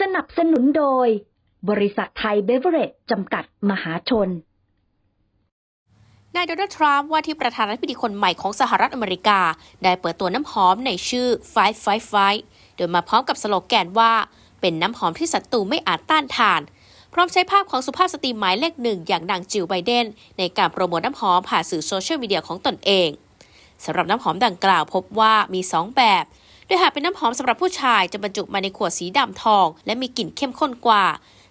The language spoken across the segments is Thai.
สนับสนุนโดย บริษัทไทยเบเวอร์เรจจำกัดมหาชน นายโดนัลด์ทรัมป์ว่าที่ประธานาธิบดีคนใหม่ของสหรัฐอเมริกา ได้เปิดตัวน้ำหอมในชื่อ Fight Fight Fight โดยมาพร้อมกับสโลแกนว่า เป็นน้ำหอมที่ศัตรูไม่อาจต้านทาน พร้อมใช้ภาพของสุภาพสตรีหมายเลขหนึ่งอย่างนางจิลไบเดน ในการโปรโมทน้ำหอมผ่านสื่อโซเชียลมีเดียของตนเองสำหรับน้ำหอมดังกล่าวพบว่ามี 2 แบบ ดยหากเป็นน้ำหอมสำหรับผู้ชายจะบรรจุมาในขวดสีดำทอง และมีกลิ่นเข้มข้นกว่า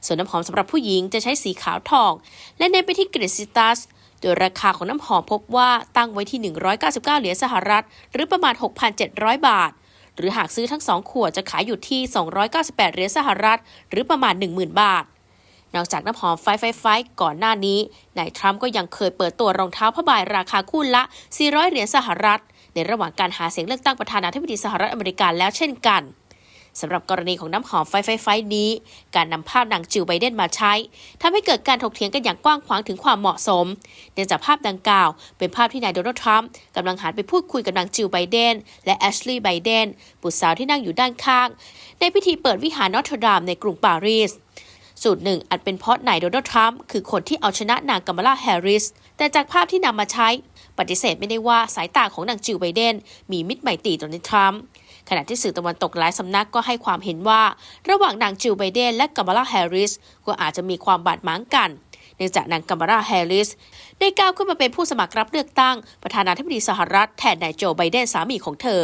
ส่วนน้ำหอมสำหรับผู้หญิงจะใช้สีขาวทอง และเน้นไปที่กลิ่นซิตัสโดยราคาของน้ำหอมพบว่าตั้งไว้ที่ 199 เหรียญสหรัฐ หรือประมาณ 6,700 บาท หรือหากซื้อทั้ง 2 ขวดจะขายอยู่ที่ 298 เหรียญสหรัฐ หรือประมาณ 10,000 บาท นอกจากน้ำหอมไฟไฟไฟก่อนหน้านี้นายทรัมป์ก็ยังเคยเปิดตัวรองเท้าผ้าใบราคาคู่ละ 400 เหรียญสหรัฐ ในระหว่างการหาเสียงเลือกตั้งประธานาธิบดีสหรัฐอเมริกาแล้วเช่นกันสำหรับกรณีของน้ำหอมไฟไฟไฟนี้ การนำภาพนางจิลไบเดนมาใช้ทำให้เกิดการถกเถียงกันอย่างกว้างขวางถึงความเหมาะสม เนื่องจากภาพดังกล่าว เป็นภาพที่นายโดนัลด์ทรัมป์กำลังหันไปพูดคุยกับนางจิลไบเดน และแอชลีย์ไบเดนบุตรสาวที่นั่งอยู่ด้านข้าง ในพิธีเปิดวิหารนอตเทอร์ดามในกรุงปารีสสูตรหนึ่งอาจเป็นเพราะนายโดนัลด์ทรัมป์คือคนที่เอาชนะนางกัมลาแฮร์ริส แต่จากภาพที่นำมาใช้ ปฏิเสธไม่ได้ว่าสายตาของนางจิวไบเดน มีมิตรไมตรีต่อนทรัมป์ขณะที่สื่อตะวันตกหลายสำนักก็ให้ความเห็นว่า ระหว่างนางจิวไบเดนและกัมลาแฮร์ริสก็อาจจะมีความบาดหมางกันเนื่องจากนางกัมลาแฮร์ริส ได้ก้าวขึ้นมาเป็นผู้สมัครรับเลือกตั้ง ประธานาธิบดีสหรัฐแทนนายโจไบเดนสามีของเธอ